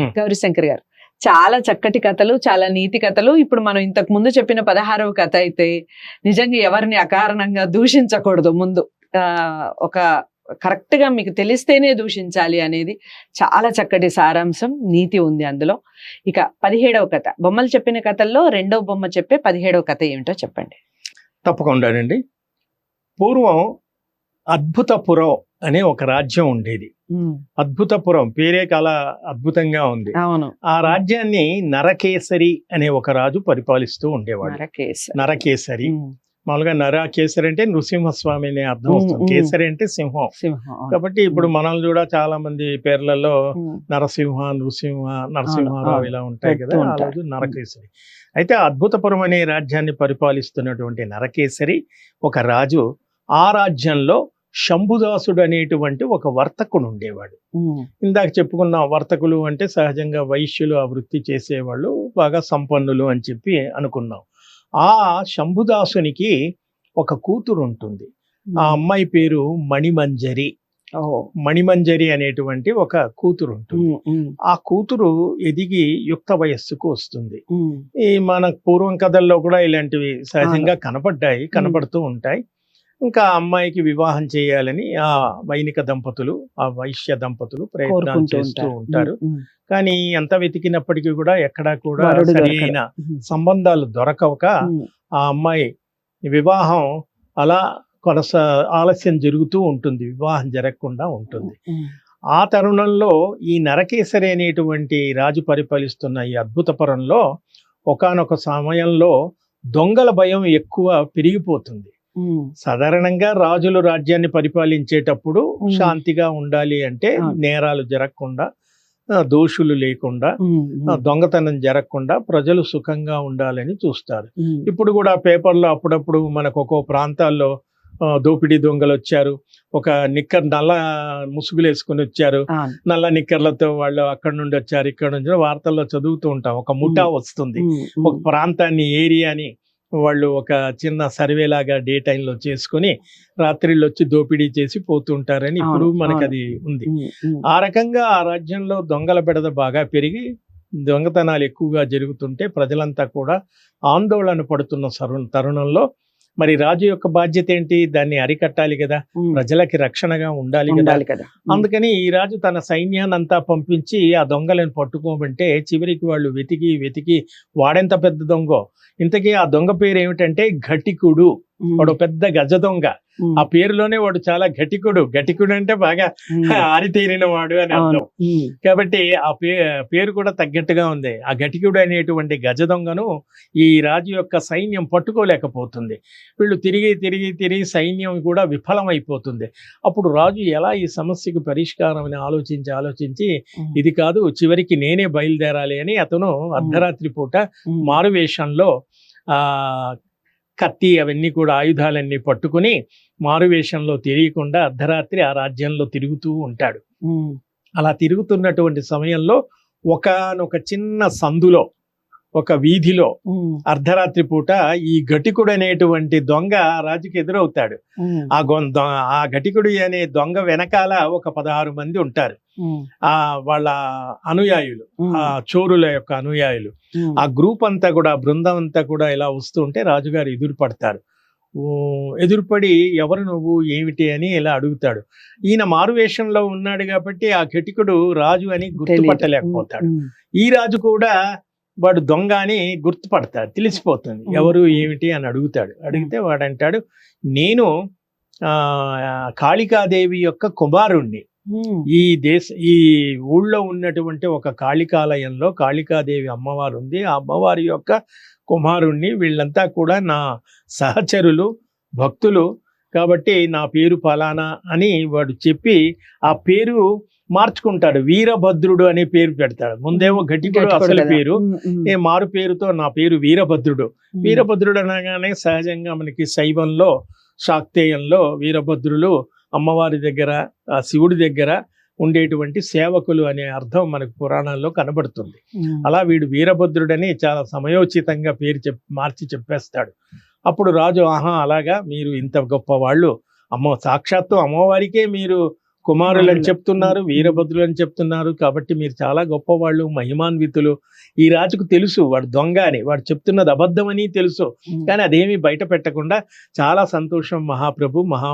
గౌరీశంకర్ గారు. చాలా చక్కటి కథలు చాలా నీతి కథలు. ఇప్పుడు మనం ఇంతకు ముందు చెప్పిన పదహారవ కథ అయితే నిజంగా ఎవరిని అకారణంగా దూషించకూడదు ముందు. ఒక కరెక్ట్గా మీకు తెలిస్తేనే దూషించాలి అనేది చాలా చక్కటి సారాంశం. నీతి ఉంది అందులో. ఇక పదిహేడవ కథ. బొమ్మలు చెప్పిన కథల్లో రెండవ బొమ్మ చెప్పే పదిహేడవ కథ ఏమిటో చెప్పండి. తప్పకుండానండి పూర్వం అద్భుతపురం అనే ఒక రాజ్యం ఉండేది. అద్భుతపురం పేరే చాలా అద్భుతంగా ఉంది. అవును. ఆ రాజ్యాన్ని నరకేసరి అనే ఒక రాజు పరిపాలిస్తూ ఉండేవాడు. నరకేసరి. మామూలుగా నరకేసరి అంటే నృసింహస్వామి అనే అర్థం వస్తుంది. కేసరి అంటే సింహం. కాబట్టి ఇప్పుడు మనల్ని కూడా చాలా మంది పేర్లలో నరసింహ నృసింహ నరసింహారావు. ఇలా ఉంటాయి కదా ఆ. రోజు నరకేసరి. అయితే అద్భుతపురం అనే రాజ్యాన్ని పరిపాలిస్తున్నటువంటి నరకేసరి ఒక రాజు ఆ రాజ్యంలో శంభుదాసుడు అనేటువంటి ఒక వర్తకుడు ఉండేవాడు. ఇందాక చెప్పుకున్న వర్తకులు అంటే సహజంగా వైశ్యులు ఆ వృత్తి చేసేవాళ్ళు బాగా సంపన్నులు అని చెప్పి అనుకున్నాం. ఆ శంభుదాసునికి ఒక కూతురు ఉంటుంది. ఆ అమ్మాయి పేరు మణిమంజరి. మణిమంజరి అనేటువంటి ఒక కూతురు ఉంటుంది. ఆ కూతురు ఎదిగి యుక్త వయస్సుకు వస్తుంది. ఈ మన పూర్వం కథల్లో కూడా ఇలాంటివి సహజంగా కనపడ్డాయి కనపడుతూ ఉంటాయి. ఇంకా అమ్మాయికి వివాహం చేయాలని ఆ వైనిక దంపతులు ఆ వైశ్య దంపతులు ప్రయత్నాలు కోరుకుంటూ చేస్తూ ఉంటారు. కానీ ఎంత వెతికినప్పటికీ కూడా ఎక్కడా కూడా సరైన సంబంధాలు దొరకవక ఆ అమ్మాయి వివాహం అలా కొనసా ఆలస్యం జరుగుతూ ఉంటుంది. వివాహం జరగకుండా ఉంటుంది. ఆ తరుణంలో ఈ నరకేసరి అనేటువంటి రాజు పరిపాలిస్తున్న ఈ అద్భుతపురంలో ఒకానొక సమయంలో దొంగల భయం ఎక్కువ పెరిగిపోతుంది. సాధారణంగా రాజులు రాజ్యాన్ని పరిపాలించేటప్పుడు. శాంతిగా ఉండాలి అంటే. నేరాలు జరగకుండా దోషులు లేకుండా దొంగతనం జరగకుండా ప్రజలు సుఖంగా ఉండాలని చూస్తారు. ఇప్పుడు కూడా పేపర్లో అప్పుడప్పుడు మనకు ఒక్కో ప్రాంతాల్లో దోపిడీ దొంగలు వచ్చారు. ఒక నిక్కర్ నల్ల ముసుగులు వేసుకుని వచ్చారు. నల్ల నిక్కర్లతో వాళ్ళు అక్కడ నుండి వచ్చారు ఇక్కడ నుంచి వార్తల్లో చదువుతూ ఉంటాం. ఒక ముఠా వస్తుంది. ఒక ప్రాంతాన్ని ఏరియాని వాళ్ళు ఒక చిన్న సర్వే లాగా డే టైంలో చేసుకుని రాత్రిళ్ళు వచ్చి దోపిడీ చేసి పోతుంటారని ఇప్పుడు మనకి. అది ఉంది ఆ రకంగా ఆ రాజ్యంలో దొంగల బెడద బాగా పెరిగి దొంగతనాలు ఎక్కువగా జరుగుతుంటే ప్రజలంతా కూడా ఆందోళన పడుతున్న సరు- తరుణంలో మరి రాజు యొక్క బాధ్యత ఏంటి? దాన్ని అరికట్టాలి కదా. ప్రజలకి రక్షణగా ఉండాలి కదా. అందుకని ఈ రాజు తన సైన్యాన్ని అంతా పంపించి ఆ దొంగలను పట్టుకోమంటే చివరికి వాళ్ళు వెతికి వెతికి వాడెంత పెద్ద దొంగో? ఇంతకీ ఆ దొంగ పేరు ఏమిటంటే ఘటికుడు. వాడు పెద్ద గజ దొంగ. ఆ పేరులోనే వాడు చాలా ఘటికుడు. ఘటికుడు అంటే బాగా ఆరితేరిన వాడు అని అర్థం. కాబట్టి ఆ పే పేరు కూడా తగ్గట్టుగా ఉంది. ఆ ఘటికుడు అనేటువంటి గజ దొంగను ఈ రాజు యొక్క సైన్యం పట్టుకోలేకపోతుంది. వీళ్ళు తిరిగి తిరిగి తిరిగి సైన్యం కూడా విఫలమైపోతుంది. అప్పుడు రాజు ఎలా ఈ సమస్యకు పరిష్కారం అని ఆలోచించి ఆలోచించి ఇది కాదు చివరికి నేనే బయలుదేరాలి అని అతను అర్ధరాత్రి పూట మారువేషంలో ఆ కత్తి అవన్నీ కూడా ఆయుధాలన్నీ పట్టుకుని మారువేషంలో తెలియకుండా అర్ధరాత్రి ఆ రాజ్యంలో తిరుగుతూ ఉంటాడు. అలా తిరుగుతున్నటువంటి సమయంలో ఒకానొక చిన్న సందులో ఒక వీధిలో అర్ధరాత్రి పూట ఈ ఘటికుడు అనేటువంటి దొంగ రాజుకి ఎదురవుతాడు. ఆ ఆ ఘటికుడు అనే దొంగ వెనకాల ఒక పదహారు మంది ఉంటారు. ఆ వాళ్ళ అనుయాయులు ఆ చోరుల యొక్క అనుయాయులు. ఆ గ్రూప్ అంతా కూడా బృందం అంతా కూడా ఇలా వస్తూ ఉంటే రాజుగారు ఎదురు పడతారు ఎదురుపడి ఎవరు నువ్వు? ఏమిటి? అని ఇలా అడుగుతాడు. ఈయన మారువేషంలో ఉన్నాడు కాబట్టి ఆ ఘటికుడు రాజు అని. గుర్తుపట్టలేకపోతాడు. ఈ రాజు కూడా వాడు దొంగ అని గుర్తుపడతాడు తెలిసిపోతుంది. ఎవరు ఏమిటి అని అడుగుతాడు. అడిగితే వాడు అంటాడు నేను ఆ కాళికాదేవి యొక్క కుమారుణ్ణి. ఈ దేశ ఈ ఊళ్ళో ఉన్నటువంటి ఒక కాళికాలయంలో కాళికాదేవి అమ్మవారు ఉంది ఆ అమ్మవారి యొక్క కుమారుణ్ణి వీళ్ళంతా కూడా నా సహచరులు భక్తులు. కాబట్టి నా పేరు ఫలానా అని వాడు చెప్పి ఆ పేరు మార్చుకుంటాడు. వీరభద్రుడు అనే పేరు పెడతాడు. ముందేమో గట్టికుడు అసలు. పేరు. ఏ మారు పేరుతో నా పేరు వీరభద్రుడు. వీరభద్రుడు అనగానే సహజంగా మనకి శైవంలో శాక్తేయంలో వీరభద్రులు అమ్మవారి దగ్గర ఆ శివుడి దగ్గర ఉండేటువంటి సేవకులు అనే అర్థం మనకు పురాణాల్లో కనబడుతుంది. అలా వీడు వీరభద్రుడని చాలా సమయోచితంగా పేరు చెప్ మార్చి చెప్పేస్తాడు. అప్పుడు రాజు ఆహా అలాగా? మీరు ఇంత గొప్ప వాళ్ళు అమ్మ సాక్షాత్తు అమ్మవారికే మీరు కుమారులు అని. చెప్తున్నారు. వీరభద్రులు అని చెప్తున్నారు. కాబట్టి మీరు చాలా గొప్పవాళ్ళు మహిమాన్వితులు. ఈ రాజుకు తెలుసు వాడు దొంగ అని వాడు చెప్తున్నది అబద్ధమని తెలుసు. కానీ అదేమీ బయట పెట్టకుండా చాలా సంతోషం మహాప్రభు మహా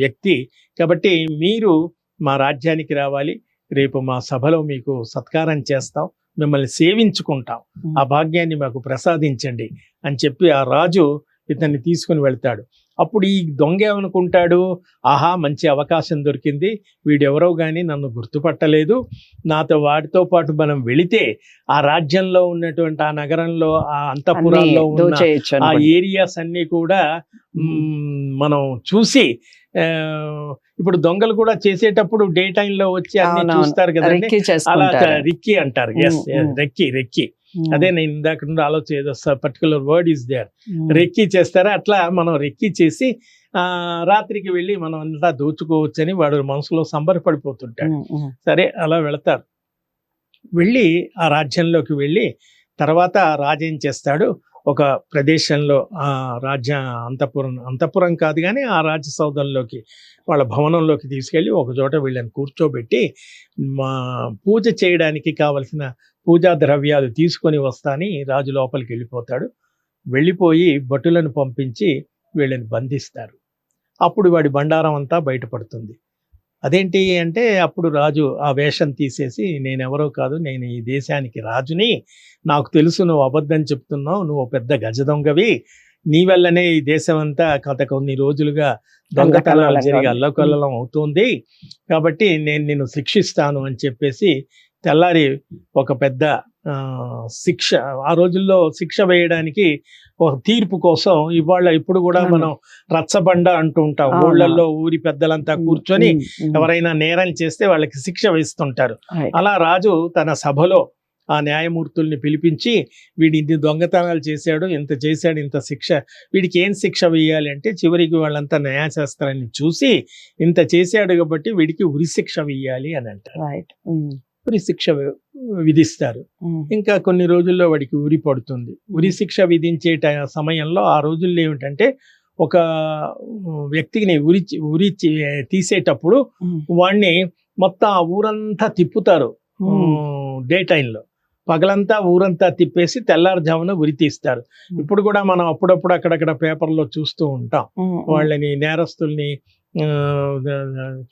వ్యక్తి. కాబట్టి మీరు మా రాజ్యానికి రావాలి. రేపు మా సభలో మీకు సత్కారం చేస్తాం. మిమ్మల్ని సేవించుకుంటాం. ఆ భాగ్యాన్ని మాకు ప్రసాదించండి అని చెప్పి ఆ రాజు ఇతన్ని తీసుకుని వెళ్తాడు. అప్పుడు ఈ దొంగ ఏమనుకుంటాడు? ఆహా మంచి అవకాశం దొరికింది. వీడెవరో కానీ నన్ను గుర్తుపట్టలేదు. నాతో వాడితో పాటు మనం వెళితే ఆ రాజ్యంలో ఉన్నటువంటి ఆ నగరంలో ఆ అంతఃపురాల్లో ఉన్న ఆ ఏరియాస్ అన్ని కూడా మనం చూసి ఇప్పుడు దొంగలు కూడా చేసేటప్పుడు డే లో వచ్చి అన్ని. చూస్తారు కదండి. రెక్కి అలా రిక్కి అంటారు. ఎస్. Recce recce. అదే నేను ఇందాక నుండి ఆలోచన particular word is there recce చేస్తారా? అట్లా మనం రెక్కి చేసి ఆ రాత్రికి వెళ్ళి మనం అంతా దోచుకోవచ్చని వాడు మనసులో సంబరపడిపోతుంటాడు. ఉమ్, ఉమ్, సరే అలా వెళతారు. వెళ్ళి ఆ రాజ్యంలోకి వెళ్ళి తర్వాత రాజు ఏం చేస్తాడు? ఒక ప్రదేశంలో ఆ రాజ్య అంతఃపురం అంతఃపురం కాదు కానీ ఆ రాజ్యసౌధంలోకి వాళ్ళ భవనంలోకి తీసుకెళ్ళి ఒక చోట వీళ్ళని కూర్చోబెట్టి మా పూజ చేయడానికి కావలసిన పూజా ద్రవ్యాలు తీసుకొని వస్తాని రాజు లోపలికి వెళ్ళిపోతాడు. వెళ్ళిపోయి భటులను పంపించి వీళ్ళని బంధిస్తారు. అప్పుడు వాడి బండారం అంతా బయటపడుతుంది. అదేంటి అంటే అప్పుడు రాజు ఆ వేషం తీసేసి నేనెవరో కాదు నేను ఈ దేశానికి రాజుని. నాకు తెలుసు నువ్వు అబద్ధం చెప్తున్నావు నువ్వు పెద్ద గజ దొంగవి నీ వల్లనే ఈ దేశం అంతా గత కొన్ని రోజులుగా దొంగతనాలు జరిగి. అల్లకల్లం అవుతుంది. కాబట్టి నేను నిన్ను శిక్షిస్తాను అని చెప్పేసి తెల్లారి ఒక పెద్ద శిక్ష ఆ రోజుల్లో శిక్ష వేయడానికి ఒక తీర్పు కోసం ఇవాళ ఇప్పుడు కూడా. మనం రచ్చబండ అంటూ ఉంటాం. ఊళ్ళల్లో ఊరి పెద్దలంతా కూర్చొని ఎవరైనా నేరం చేస్తే వాళ్ళకి శిక్ష వేస్తుంటారు. అలా రాజు తన సభలో ఆ న్యాయమూర్తుల్ని పిలిపించి వీడి ఇన్ని దొంగతనాలు చేశాడు ఇంత చేశాడు ఇంత శిక్ష వీడికి ఏం శిక్ష వేయాలి అంటే చివరికి వాళ్ళంతా న్యాయశాస్త్రాన్ని చూసి ఇంత చేశాడు కాబట్టి వీడికి ఉరి శిక్ష వేయాలి అని అంటారు ఉరి శిక్ష విధిస్తారు. ఇంకా కొన్ని రోజుల్లో వాడికి ఉరి పడుతుంది. ఉరి శిక్ష విధించే ట- సమయంలో ఆ రోజుల్లో ఏమిటంటే ఒక వ్యక్తిని ఉరి ఉరి తీసేటప్పుడు వాడిని మొత్తం ఆ ఊరంతా తిప్పుతారు. డే టైంలో. పగలంతా ఊరంతా తిప్పేసి తెల్లారుజామున ఉరి తీస్తారు. ఇప్పుడు కూడా మనం అప్పుడప్పుడు అక్కడక్కడ పేపర్లో చూస్తూ ఉంటాం. వాళ్ళని నేరస్తుల్ని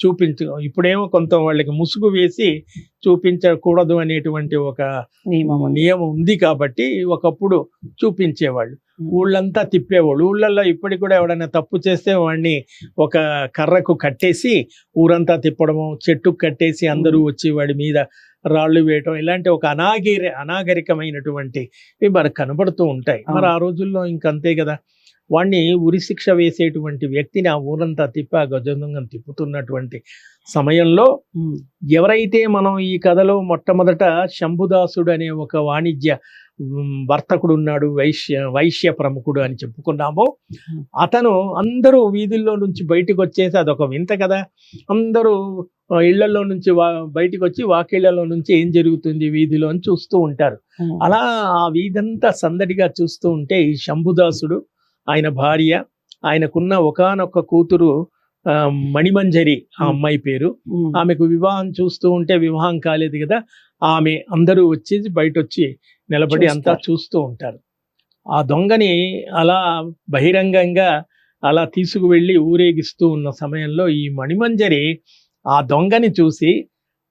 చూపించ ఇప్పుడేమో కొంత వాళ్ళకి ముసుగు వేసి చూపించకూడదు అనేటువంటి ఒక నియమం ఉంది. నియమం ఉంది కాబట్టి ఒకప్పుడు చూపించేవాళ్ళు. ఊళ్ళంతా తిప్పేవాళ్ళు. ఊళ్ళల్లో ఇప్పటికి కూడా ఎవడైనా తప్పు చేస్తే వాడిని ఒక కర్రకు కట్టేసి ఊరంతా తిప్పడము చెట్టుకు కట్టేసి అందరూ వచ్చి వాడి మీద రాళ్ళు వేయటం ఇలాంటి ఒక అనాగరి అనాగరికమైనటువంటి ఇవి మనకు కనబడుతూ ఉంటాయి. మరి ఆ రోజుల్లో ఇంకంతే కదా. వాడిని ఉరి శిక్ష వేసేటువంటి వ్యక్తిని ఆ ఊరంతా తిప్పి ఆ గజంగం తిప్పుతున్నటువంటి సమయంలో ఎవరైతే మనం ఈ కథలో మొట్టమొదట శంభుదాసుడు అనే ఒక వాణిజ్య వర్తకుడు ఉన్నాడు వైశ్య వైశ్య ప్రముఖుడు అని చెప్పుకున్నామో. అతను అందరూ వీధుల్లో నుంచి బయటకు వచ్చేసి అదొక వింత కదా అందరూ ఇళ్ళలో నుంచి వా బయటకు వచ్చి వాకిళ్ళలో నుంచి ఏం జరుగుతుంది వీధిలో అని చూస్తూ ఉంటారు. అలా ఆ వీధంతా సందడిగా చూస్తూ ఉంటే ఈ శంభుదాసుడు ఆయన భార్య ఆయనకున్న ఒకానొక కూతురు మణిమంజరి ఆ అమ్మాయి పేరు. ఆమెకు వివాహం చూస్తూ ఉంటే వివాహం కాలేదు కదా ఆమె అందరూ వచ్చేసి బయట వచ్చి నిలబడి అంతా. చూస్తూ ఉంటారు. ఆ దొంగని అలా బహిరంగంగా అలా తీసుకువెళ్ళి ఊరేగిస్తూ ఉన్న సమయంలో ఈ మణిమంజరి ఆ దొంగని చూసి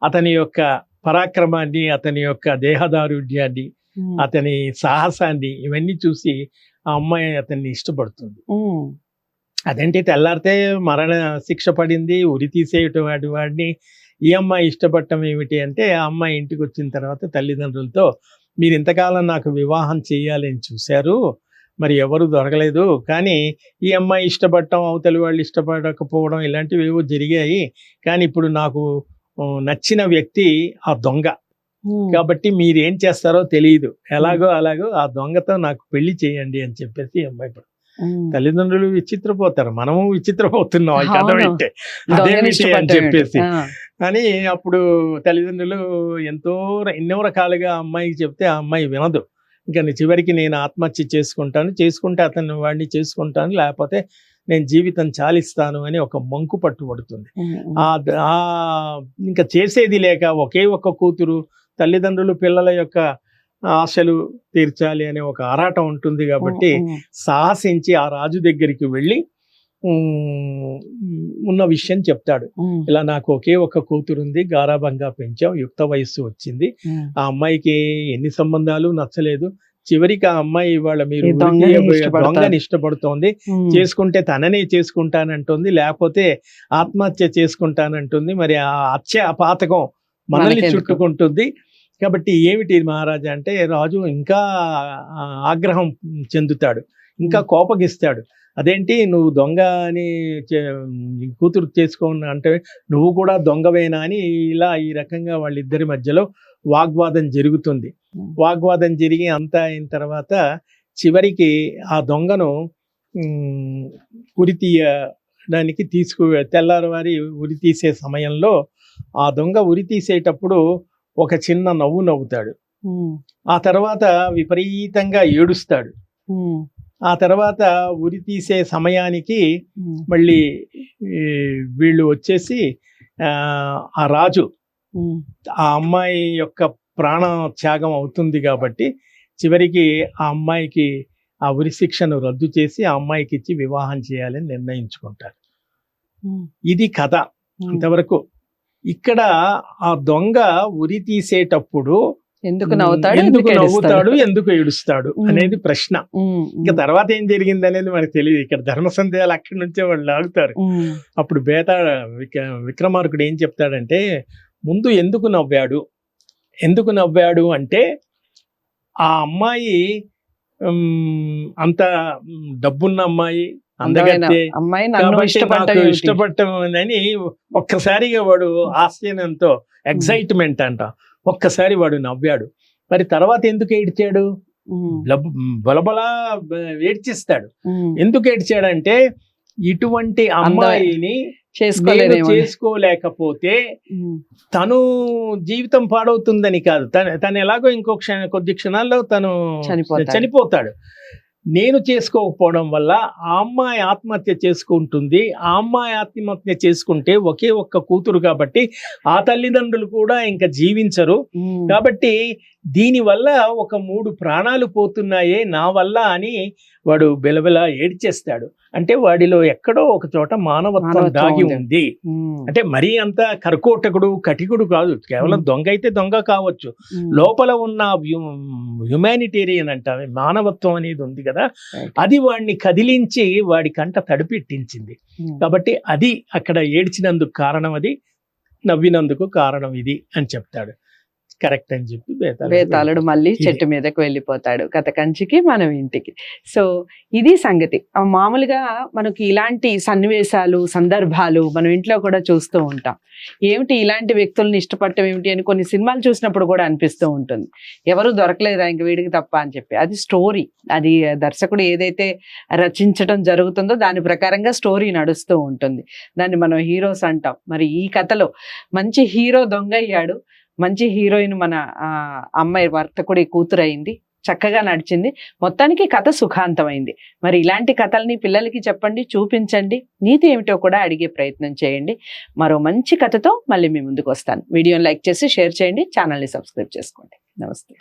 అతని యొక్క పరాక్రమాన్ని అతని యొక్క దేహదారుఢ్యాన్ని అతని సాహసాన్ని ఇవన్నీ చూసి ఆ అమ్మాయి అతన్ని ఇష్టపడుతుంది. అదేంటి తెల్లారితే మరణ శిక్ష పడింది ఉరి తీసేయటం వాడి వాడిని. ఈ అమ్మాయి ఇష్టపడటం ఏమిటి అంటే ఆ అమ్మాయి ఇంటికి వచ్చిన తర్వాత తల్లిదండ్రులతో మీరు ఇంతకాలం నాకు వివాహం చేయాలని చూశారు మరి ఎవరు దొరకలేదు. కానీ ఈ అమ్మాయి ఇష్టపడటం అవతలి వాళ్ళు ఇష్టపడకపోవడం ఇలాంటివి ఏవో జరిగాయి. కానీ ఇప్పుడు నాకు నచ్చిన వ్యక్తి ఆ దొంగ. కాబట్టి మీరు ఏం చేస్తారో తెలియదు ఎలాగో అలాగో ఆ దొంగతో నాకు పెళ్ళి చేయండి అని చెప్పేసి అమ్మాయి. తల్లిదండ్రులు విచిత్రపోతారు. మనము విచిత్రపోతున్నాం ఈ కథ. వింటే. అదేమిటి అని. చెప్పేసి. అని అప్పుడు తల్లిదండ్రులు ఎంతో ఎన్నో రకాలుగా ఆ అమ్మాయికి చెప్తే ఆ అమ్మాయి వినదు. ఇంకా చివరికి నేను ఆత్మహత్య చేసుకుంటాను చేసుకుంటే అతను వాడిని చేసుకుంటాను లేకపోతే నేను జీవితం చాలిస్తాను అని ఒక మంకు పట్టుబడుతుంది. ఆ ఇంకా చేసేది లేక ఒకే ఒక్క కూతురు తల్లిదండ్రులు పిల్లల యొక్క ఆశలు తీర్చాలి అనే ఒక ఆరాటం ఉంటుంది కాబట్టి. సాహసించి ఆ రాజు దగ్గరికి వెళ్ళి ఉన్న విషయం చెప్తాడు ఇలా నాకు ఒకే ఒక్క కూతురు ఉంది గారాబంగా పెంచాం యుక్త వయస్సు వచ్చింది. ఆ అమ్మాయికి ఎన్ని సంబంధాలు నచ్చలేదు చివరికి ఆ అమ్మాయి ఇవాళ మీరు దొంగని ఇష్టపడుతోంది. చేసుకుంటే తననే చేసుకుంటానంటుంది లేకపోతే ఆత్మహత్య చేసుకుంటానంటుంది మరి ఆ హత్య ఆ పాతకం మనల్ని? చుట్టుకుంటుంది కాబట్టి ఏమిటి మహారాజా అంటే రాజు ఇంకా ఆగ్రహం చెందుతాడు ఇంకా. కోపగిస్తాడు అదేంటి? నువ్వు దొంగ అని కూతురు చేసుకోను అంటే నువ్వు కూడా దొంగవేనా అని ఇలా ఈ రకంగా వాళ్ళిద్దరి మధ్యలో వాగ్వాదం జరుగుతుంది. వాగ్వాదం జరిగి అంతా అయిన తర్వాత చివరికి ఆ దొంగను ఉరి తీయడానికి తీసుకు తెల్లారవారి ఉరి తీసే సమయంలో ఆ దొంగ ఉరి తీసేటప్పుడు ఒక చిన్న నవ్వు నవ్వుతాడు. ఆ తర్వాత విపరీతంగా ఏడుస్తాడు. ఆ తర్వాత ఉరి తీసే సమయానికి మళ్ళీ వీళ్ళు వచ్చేసి ఆ, రాజు. ఆ అమ్మాయి యొక్క ప్రాణ త్యాగం అవుతుంది కాబట్టి చివరికి ఆ అమ్మాయికి ఆ ఉరి శిక్షను రద్దు చేసి ఆ అమ్మాయికి ఇచ్చి వివాహం చేయాలని నిర్ణయించుకుంటారు. ఇది కథ ఉమ్. ఇంతవరకు ఇక్కడ ఆ దొంగ ఉరి తీసేటప్పుడు ఎందుకు నవ్వుతాడు? ఎందుకు ఏడుస్తాడు? నవ్వుతాడు? ఎందుకు ఏడుస్తాడు. అనేది ప్రశ్న. ఇంకా తర్వాత ఏం జరిగింది అనేది మనకు తెలియదు. ఇక్కడ ధర్మ సందేహాలు అక్కడి నుంచే వాళ్ళు లాగుతారు. అప్పుడు బేత విక విక్రమార్కుడు ఏం చెప్తాడంటే ముందు ఎందుకు నవ్వాడు? ఎందుకు నవ్వాడు అంటే ఆ అమ్మాయి అంత డబ్బున్న అమ్మాయి అందగత్తే. నాకు ఇష్టపడటం అని ఒక్కసారిగా వాడు ఆశ్చర్యంతో ఎగ్జైట్మెంట్ అంట. ఒక్కసారి వాడు నవ్వాడు. మరి తర్వాత ఎందుకు ఏడ్చాడు? లబ్- బలబలా ఏడ్చిస్తాడు. ఎందుకు ఏడ్చాడంటే ఇటువంటి అమ్మాయిని చేసుకోలేకపోతే తను జీవితం పాడవుతుందని కాదు. తను తను ఎలాగో ఇంకో క్షణ కొద్ది క్షణాల్లో తను చనిపోతాడు. నేను చేసుకోకపోవడం వల్ల ఆ అమ్మాయి ఆత్మహత్య చేసుకుంటుంది. ఆ అమ్మాయి ఆత్మహత్య చేసుకుంటే ఒకే ఒక్క కూతురు కాబట్టి ఆ తల్లిదండ్రులు కూడా ఇంకా జీవించరు. కాబట్టి దీనివల్ల ఒక మూడు ప్రాణాలు పోతున్నాయే నా వల్ల అని వాడు బెలబెల ఏడ్చేస్తాడు. అంటే వాడిలో ఎక్కడో ఒక చోట మానవత్వం దాగి ఉంది. అంటే మరీ అంత కర్కోటకుడు కటికుడు కాదు. కేవలం. దొంగ అయితే దొంగ కావచ్చు. లోపల ఉన్న హ్యుమానిటేరియన్ అంటారు మానవత్వం అనేది ఉంది కదా. అది వాడిని కదిలించి వాడి కంట తడిపెట్టించింది. కాబట్టి అది అక్కడ ఏడ్చినందుకు కారణం అది నవ్వినందుకు కారణం ఇది అని చెప్తాడు. కరెక్ట్ అని చెప్పి బేతాళుడు మళ్ళీ. చెట్టు మీదకి వెళ్ళిపోతాడు. కథ కంచికి మనం ఇంటికి. సో ఇది సంగతి. మామూలుగా మనకి ఇలాంటి సన్నివేశాలు సందర్భాలు మనం ఇంట్లో కూడా చూస్తూ ఉంటాం. ఏమిటి ఇలాంటి వ్యక్తుల్ని ఇష్టపడటం ఏమిటి అని కొన్ని సినిమాలు చూసినప్పుడు కూడా అనిపిస్తూ ఉంటుంది. ఎవరు దొరకలేదా ఇంక వీడికి తప్ప అని చెప్పి. అది స్టోరీ. అది దర్శకుడు ఏదైతే రచించడం జరుగుతుందో దాని ప్రకారంగా స్టోరీ నడుస్తూ ఉంటుంది. దాన్ని మనం హీరోస్ అంటాం. మరి ఈ కథలో మంచి హీరో దొంగ అయ్యాడు మంచి హీరోయిన్ మన అమ్మాయి వర్తకుడి కూతురు అయింది చక్కగా నడిచింది. మొత్తానికి కథ సుఖాంతమైంది. మరి ఇలాంటి కథల్ని పిల్లలకి చెప్పండి చూపించండి. నీతి ఏమిటో కూడా అడిగే ప్రయత్నం చేయండి. మరో మంచి కథతో మళ్ళీ మీ ముందుకు వస్తాను. వీడియోని లైక్ చేసి షేర్ చేయండి. ఛానల్ని సబ్స్క్రైబ్ చేసుకోండి. నమస్తే.